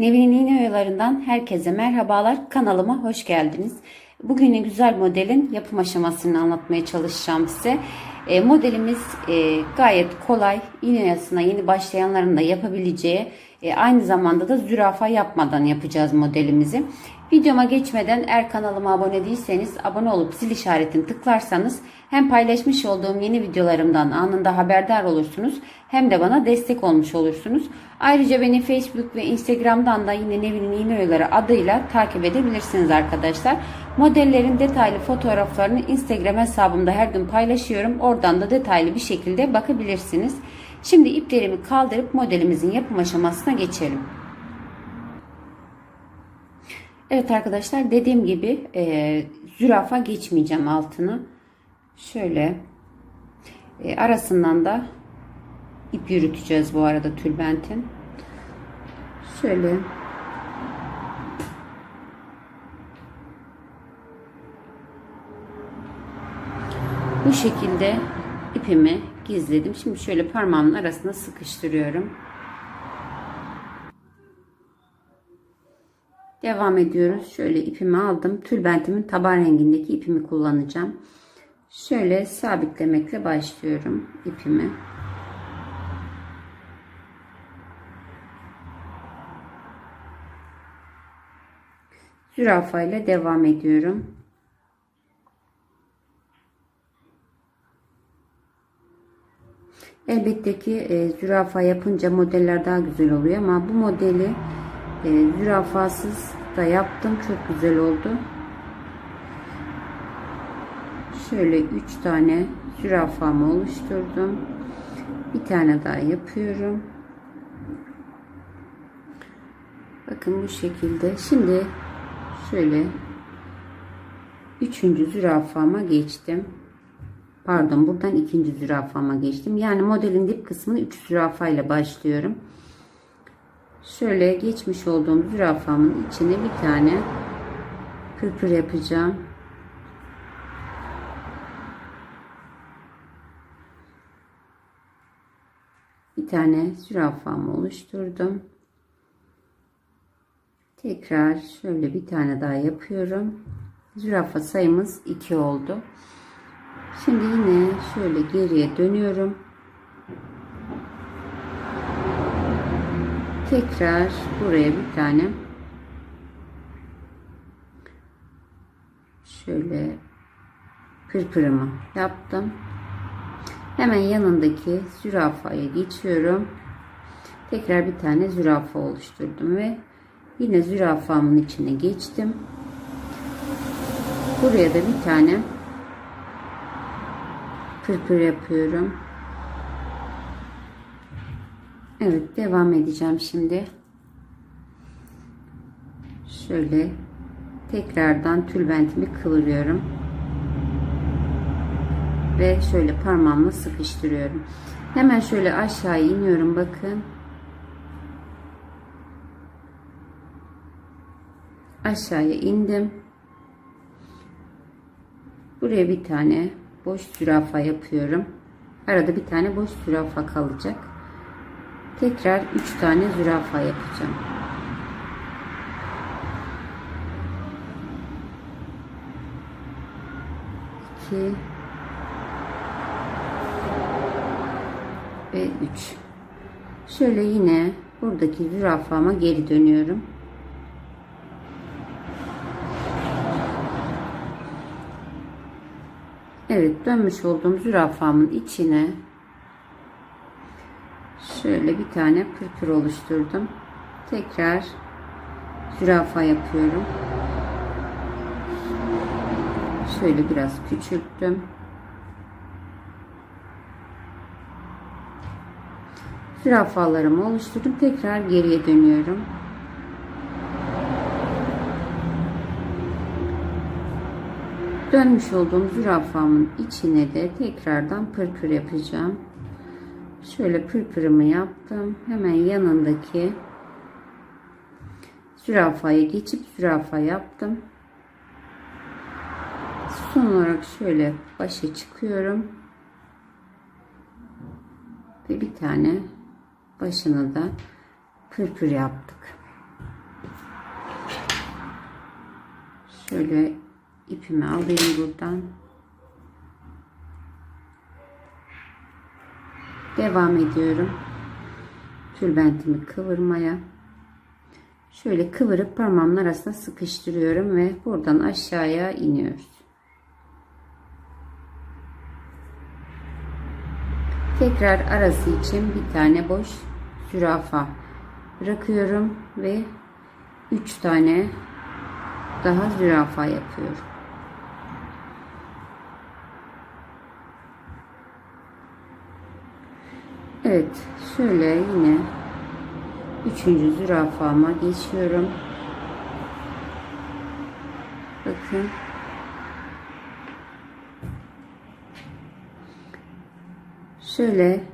Nevin'in iğne herkese merhabalar. Kanalıma hoş geldiniz. Bugünün güzel modelin yapım aşamasını anlatmaya çalışacağım size. E, modelimiz e, gayet kolay. İğne oyasına yeni başlayanların da yapabileceği e, aynı zamanda da zürafa yapmadan yapacağız modelimizi. Videoma geçmeden eğer kanalıma abone değilseniz abone olup zil işaretini tıklarsanız hem paylaşmış olduğum yeni videolarımdan anında haberdar olursunuz hem de bana destek olmuş olursunuz. Ayrıca beni Facebook ve Instagram'dan da yine Nevin'in İğne Oyaları adıyla takip edebilirsiniz arkadaşlar. Modellerin detaylı fotoğraflarını Instagram hesabımda her gün paylaşıyorum. Oradan da detaylı bir şekilde bakabilirsiniz. Şimdi iplerimi kaldırıp modelimizin yapım aşamasına geçelim. Evet arkadaşlar dediğim gibi e, zürafa geçmeyeceğim altını. Şöyle e, arasından da ip yürüteceğiz bu arada tülbentin. Şöyle bu şekilde ipimi gizledim. Şimdi şöyle parmağımın arasına sıkıştırıyorum. Devam ediyoruz. Şöyle ipimi aldım. Tülbentimin taban rengindeki ipimi kullanacağım. Şöyle sabitlemekle başlıyorum ipimi. Zürafa ile devam ediyorum. Elbette ki e, zürafa yapınca modeller daha güzel oluyor ama bu modeli e, zürafasız da yaptım. Çok güzel oldu. Şöyle 3 tane zürafamı oluşturdum. Bir tane daha yapıyorum. Bakın bu şekilde. Şimdi şöyle üçüncü zürafama geçtim. Pardon buradan ikinci zürafama geçtim. Yani modelin dip kısmını 3 zürafa ile başlıyorum. Şöyle geçmiş olduğum zürafamın içine bir tane pırpır yapacağım. Bir tane zürafamı oluşturdum. Tekrar şöyle bir tane daha yapıyorum. Zürafa sayımız 2 oldu. Şimdi yine şöyle geriye dönüyorum. Tekrar buraya bir tane şöyle pırpırımı yaptım. Hemen yanındaki zürafaya geçiyorum. Tekrar bir tane zürafa oluşturdum ve yine zürafamın içine geçtim. Buraya da bir tane pırpır yapıyorum. Evet devam edeceğim şimdi. Şöyle tekrardan tülbentimi kıvırıyorum. Ve şöyle parmağımla sıkıştırıyorum. Hemen şöyle aşağı iniyorum bakın. Aşağıya indim. Buraya bir tane boş zürafa yapıyorum. Arada bir tane boş zürafa kalacak. Tekrar 3 tane zürafa yapacağım. İki ve 3. Şöyle yine buradaki zürafama geri dönüyorum. Evet dönmüş olduğum zürafamın içine şöyle bir tane pırpır oluşturdum. Tekrar zürafa yapıyorum. Şöyle biraz küçülttüm. Zürafalarımı oluşturdum. Tekrar geriye dönüyorum. Dönmüş olduğum zürafamın içine de tekrardan pırpır yapacağım. Şöyle pırpırımı yaptım. Hemen yanındaki zürafaya geçip zürafa yaptım. Son olarak şöyle başa çıkıyorum. Ve bir tane başına da pırpır yaptık. Şöyle ipimi alayım buradan. Devam ediyorum. Tülbentimi kıvırmaya. Şöyle kıvırıp parmağımın arasına sıkıştırıyorum ve buradan aşağıya iniyoruz. Tekrar arası için bir tane boş zürafa bırakıyorum ve 3 tane daha zürafa yapıyorum. Evet, şöyle yine üçüncü zürafama geçiyorum. Bakın. Şöyle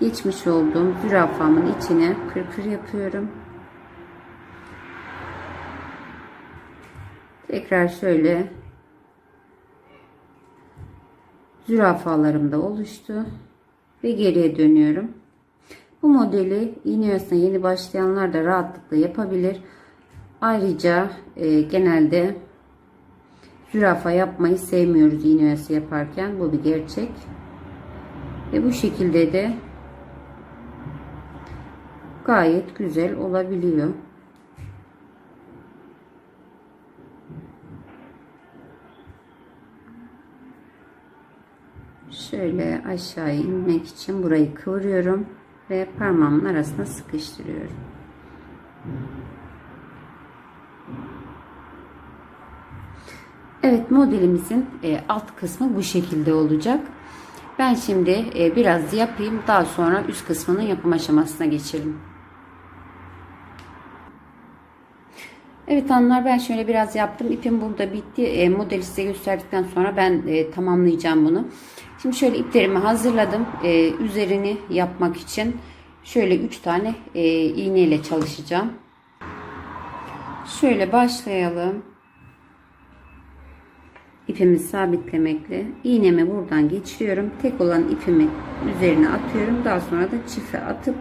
geçmiş olduğum zürafamın içine pırpır yapıyorum. Tekrar şöyle zürafalarım da oluştu ve geriye dönüyorum. Bu modeli iğne oyasına yeni başlayanlar da rahatlıkla yapabilir. Ayrıca e, genelde zürafa yapmayı sevmiyoruz iğne yaparken. Bu bir gerçek. Ve bu şekilde de gayet güzel olabiliyor. Şöyle aşağı inmek için burayı kıvırıyorum ve parmağımın arasına sıkıştırıyorum. Evet modelimizin e, alt kısmı bu şekilde olacak. Ben şimdi e, biraz yapayım daha sonra üst kısmının yapım aşamasına geçelim. Evet hanımlar ben şöyle biraz yaptım. İpim burada bitti. E, modeli size gösterdikten sonra ben e, tamamlayacağım bunu. Şimdi şöyle iplerimi hazırladım. E, üzerini yapmak için şöyle 3 tane e, iğne ile çalışacağım. Şöyle başlayalım. İpimi sabitlemekle iğnemi buradan geçiriyorum. Tek olan ipimi üzerine atıyorum. Daha sonra da çife atıp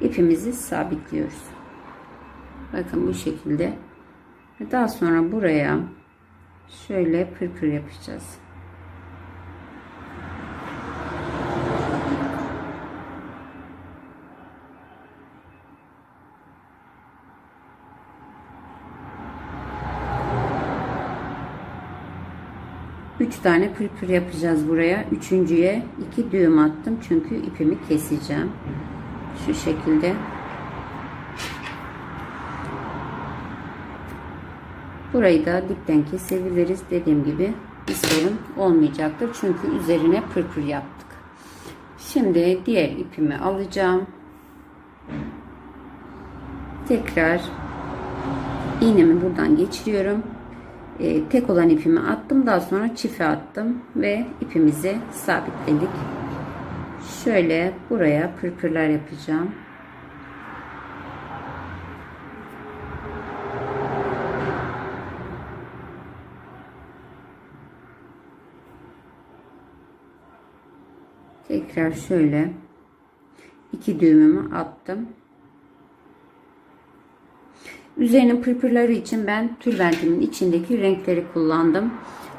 ipimizi sabitliyoruz. Bakın bu şekilde. Daha sonra buraya şöyle pırpır yapacağız. Üç tane pırpır yapacağız buraya. Üçüncüye iki düğüm attım çünkü ipimi keseceğim. Şu şekilde. Burayı da dipten kesebiliriz. Dediğim gibi bir sorun olmayacaktır. Çünkü üzerine pırpır yaptık. Şimdi diğer ipimi alacağım. Tekrar iğnemi buradan geçiriyorum. Ee, tek olan ipimi attım. Daha sonra çife attım ve ipimizi sabitledik. Şöyle buraya pırpırlar yapacağım. Tekrar şöyle iki düğümümü attım. Üzerinin pırpırları için ben tülbentimin içindeki renkleri kullandım.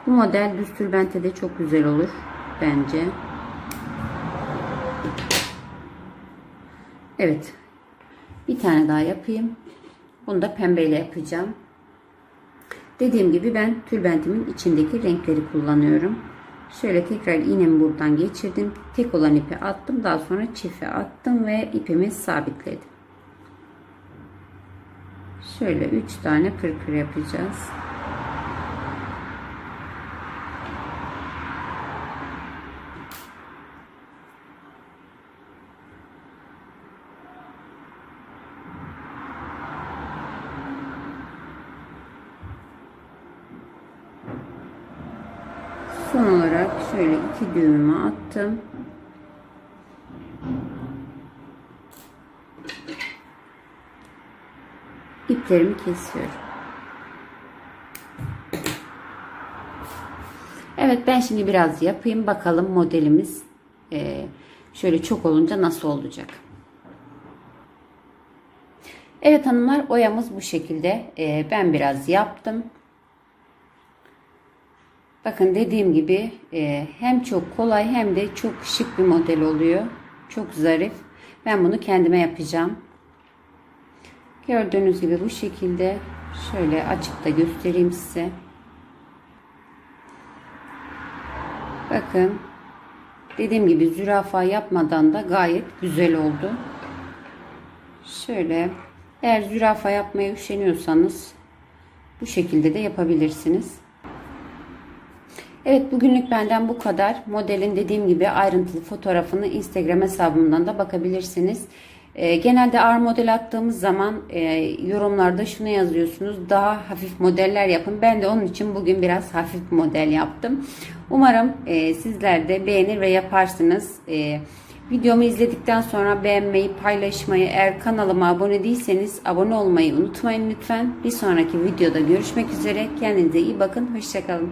Bu model düz tülbente de çok güzel olur bence. Evet. Bir tane daha yapayım. Bunu da pembeyle yapacağım. Dediğim gibi ben tülbentimin içindeki renkleri kullanıyorum. Şöyle tekrar iğnemi buradan geçirdim. Tek olan ipi attım. Daha sonra çife attım ve ipimi sabitledim. Şöyle 3 tane pırpır yapacağız. Son olarak şöyle iki düğümü attım. İplerimi kesiyorum. Evet ben şimdi biraz yapayım bakalım modelimiz e, şöyle çok olunca nasıl olacak. Evet hanımlar oyamız bu şekilde. E, ben biraz yaptım. Bakın dediğim gibi e, hem çok kolay hem de çok şık bir model oluyor. Çok zarif. Ben bunu kendime yapacağım. Gördüğünüz gibi bu şekilde şöyle açıp da göstereyim size. Bakın dediğim gibi zürafa yapmadan da gayet güzel oldu. Şöyle eğer zürafa yapmaya üşeniyorsanız bu şekilde de yapabilirsiniz. Evet bugünlük benden bu kadar. Modelin dediğim gibi ayrıntılı fotoğrafını Instagram hesabımdan da bakabilirsiniz. Ee, genelde ağır model attığımız zaman e, yorumlarda şunu yazıyorsunuz. Daha hafif modeller yapın. Ben de onun için bugün biraz hafif model yaptım. Umarım e, sizler de beğenir ve yaparsınız. E, videomu izledikten sonra beğenmeyi, paylaşmayı, eğer kanalıma abone değilseniz abone olmayı unutmayın lütfen. Bir sonraki videoda görüşmek üzere. Kendinize iyi bakın. Hoşçakalın.